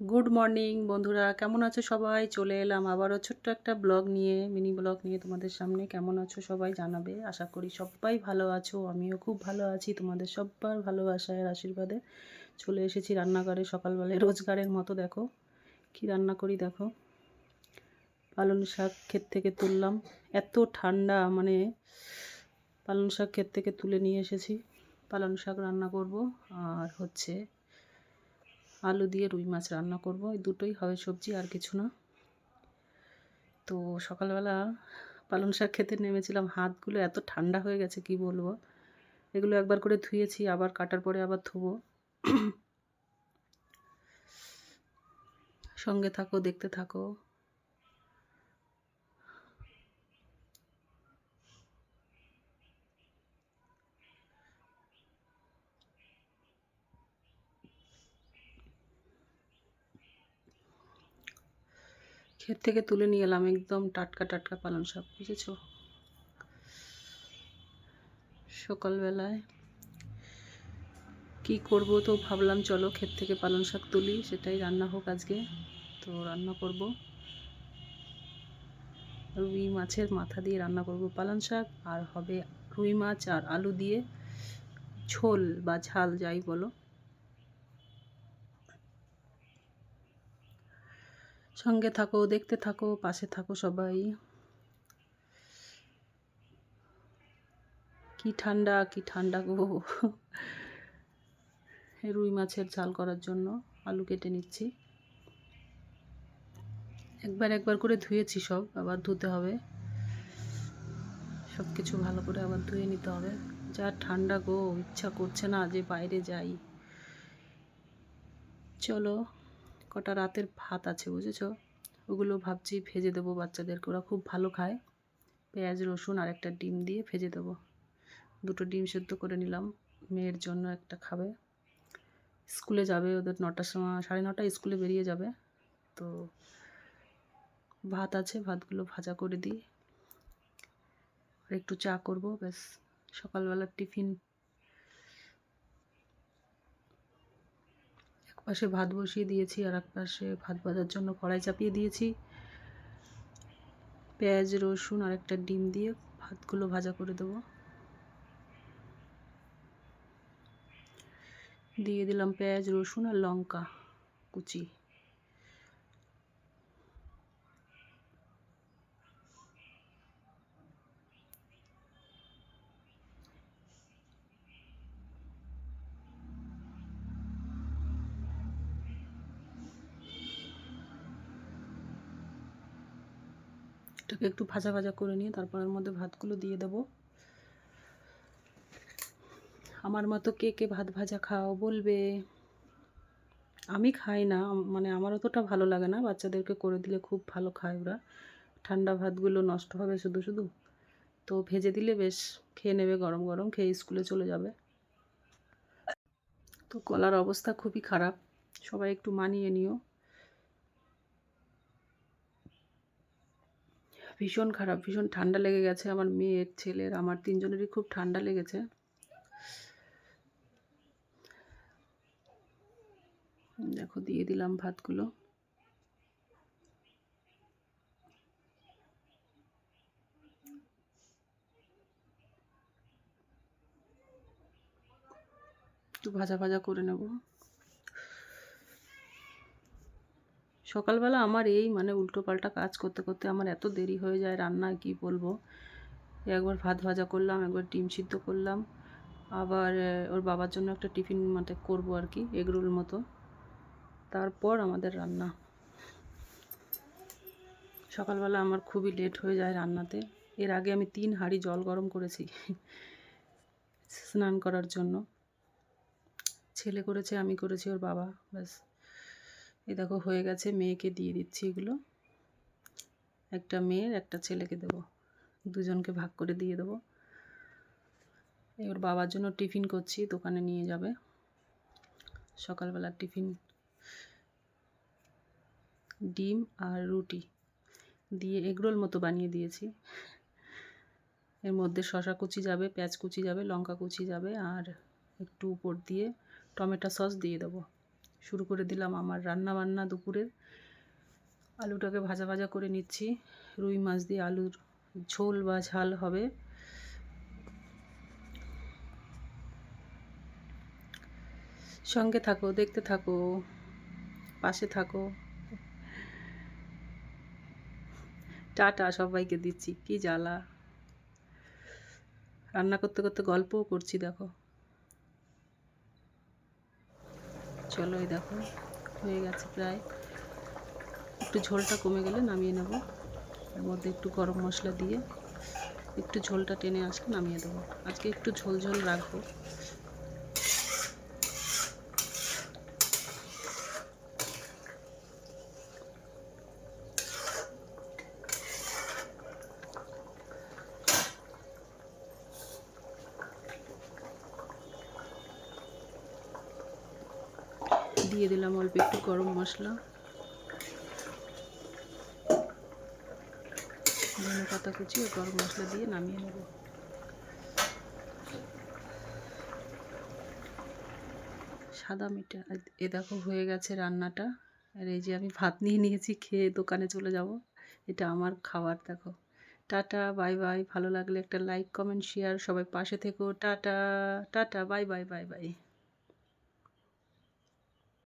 Good morning বন্ধুরা। কেমন আছো সবাই? চলে এলাম আবারও ছোট্ট একটা ব্লগ নিয়ে মিনি ব্লগ নিয়ে তোমাদের সামনে। কেমন আছো সবাই জানাবে। আশা করি সবাই ভালো আছো, আমিও খুব ভালো আছি। তোমাদের সব্বার ভালোবাসায়, আশীর্বাদে চলে এসেছি রান্নাঘরে। সকালবেলায় রোজগারের মতো, দেখো। কি রান্না করি, দেখো। পালং শাক ক্ষেত থেকে তুললাম। এত ঠান্ডা মানে পালং শাক ক্ষেত থেকে তুলে নিয়ে এসেছি। পালং শাক রান্না করব। আর হচ্ছে আলু দিয়ে রুই মাছ রান্না করব। এই দুটোই হবে সবজি, আর কিছু না। তো সকালবেলা পালং শাক খেতে নেমেছিলাম। হাতগুলো এত ঠান্ডা হয়ে গেছে, কি বলব? এগুলো একবার করে ধুয়েছি, আবার কাটার পরে আবার ধুবো। সঙ্গে থাকো, দেখতে থাকো। ক্ষেত থেকে তুলে নিয়ে এলাম, একদম টাটকা টাটকা পালং শাক, বুঝেছ? সকালবেলায় কি করব তো ভাবলাম, চলো ক্ষেত থেকে পালং শাক তুলি, সেটাই রান্না হোক আজকে, তো রান্না করব। রুই মাছের মাথা দিয়ে রান্না করব পালং শাক, আর হবে রুই মাছ আর আলু দিয়ে ঝোল বা ঝাল, যাই বলো। সঙ্গে থাকো, দেখতে থাকো, পাশে থাকো সবাই। কি ঠান্ডা কি ঠান্ডা গো। রুই মাছের ঝাল করার জন্য আলু কেটে নিচ্ছি। একবার একবার করে ধুয়েছি সব, আবার ধুতে হবে। সব কিছু ভালো করে আবার ধুয়ে নিতে হবে। যা ঠান্ডা গো, ইচ্ছা করছে না যে বাইরে যাই। চলো। কটা রাতের ভাত আছে, বুঝেছ? ওগুলো ভাবছি ভেজে দেবো বাচ্চাদেরকে। ওরা খুব ভালো খায়। পেঁয়াজ, রসুন আর একটা ডিম দিয়ে ভেজে দেবো। দুটো ডিম সেদ্ধ করে নিলাম। মেয়ের জন্য একটা খাবে। স্কুলে যাবে ওদের নটার সময়, সাড়ে নটায় স্কুলে বেরিয়ে যাবে। তো ভাত আছে, ভাতগুলো ভাজা করে দিই। আর একটু চা করব, ব্যাস। সকালবেলার টিফিন পাশে ভাত বসিয়ে দিয়েছি আর এক পাশে ভাত ভাজার জন্য কড়াই চাপিয়ে দিয়েছি। পেঁয়াজ, রসুন আর একটা ডিম দিয়ে ভাতগুলো ভাজা করে দেবো। দিয়ে দিলাম পেঁয়াজ, রসুন আর লঙ্কা কুচি। এটাকে একটু ভাজা ভাজা করে নিয়ে তারপর এর মধ্যে ভাতগুলো দিয়ে দেবো। আমার মতো কে কে ভাত ভাজা খাও বলবে। আমি খাই না মানে আমার অতটা ভালো লাগে না, বাচ্চাদেরকে করে দিলে খুব ভালো খায় ওরা। ঠান্ডা ভাতগুলো নষ্ট হবে শুধু শুধু। তো ভেজে দিলে বেশ, খেয়ে নেবে গরম গরম, খেয়ে স্কুলে চলে যাবে। তো কলার অবস্থা খুবই খারাপ, সবাই একটু মানিয়ে নিও। ভীষণ খারাপ, ভীষণ ঠান্ডা লেগে গেছে আমার মেয়ের, ছেলের, আমার তিনজনেরই খুব ঠান্ডা লেগেছে। দেখো, দিয়ে দিলাম ভাতগুলো। একটু ভাজা ভাজা করে নেব। সকালবেলা আমার এই মানে উল্টো পাল্টা কাজ করতে করতে আমার এত দেরি হয়ে যায় রান্না কি বলব? একবার ভাত ভাজা করলাম, একবার ডিম সিদ্ধ করলাম। আবার ওর বাবার জন্য একটা টিফিন মানে করব আর কি এগরোল মতো। তারপর আমাদের রান্না। সকালবেলা আমার খুবই লেট হয়ে যায় রান্নাতে। এর আগে আমি তিন হাঁড়ি জল গরম করেছি স্নান করার জন্য। ছেলে করেছে, আমি করেছি, ওর বাবা, ব্যাস। এ দেখো হয়ে গেছে, মেয়েকে দিয়ে দিচ্ছি এগুলো। একটা মেয়ের, একটা ছেলেকে দেবো। দুজনকে ভাগ করে দিয়ে দেবো। এবার বাবার জন্য টিফিন করছি, দোকানে নিয়ে যাবে। সকালবেলার টিফিন, ডিম আর রুটি দিয়ে এগরোল মতো বানিয়ে দিয়েছি। এর মধ্যে শশা কুচি যাবে, পেঁয়াজ কুচি যাবে, লঙ্কা কুচি যাবে আর একটু উপর দিয়ে টমেটো সস দিয়ে দেবো। শুরু করে দিলাম আমার রান্না বান্না দুপুরের। আলুটাকে ভাজা ভাজা করে নিচ্ছি। রুই মাছ দিয়ে আলুর ঝোল বা ঝাল হবে। সঙ্গে থাকো, দেখতে থাকো, পাশে থাকো। টাটা সবাইকে দিচ্ছি, কি জ্বালা। রান্না করতে করতে গল্পও করছি, দেখো। চলো এই দেখো, হয়ে গেছে প্রায়। একটু ঝোলটা কমে গেলে নামিয়ে নেব। এর মধ্যে একটু গরম মশলা দিয়ে একটু ঝোলটা টেনে আসলে নামিয়ে দেবো। আজকে একটু ঝোল ঝোল রাখব। দিয়ে দিলাম অল্প একটু গরম মশলা। ধনে পাতা কুচি ও গরম মশলা দিয়ে নামিয়ে নেব। সাদা মিটা এ দেখো হয়ে গেছে রান্নাটা। আর এই যে আমি ভাত নিয়ে নিয়েছি, খেয়ে দোকানে চলে যাব। এটা আমার খাবার, দেখো। Tata, bye bye. ভালো লাগলে একটা লাইক, কমেন্ট, শেয়ার। সবাই পাশে থেকো। Tata tata, bye bye bye bye.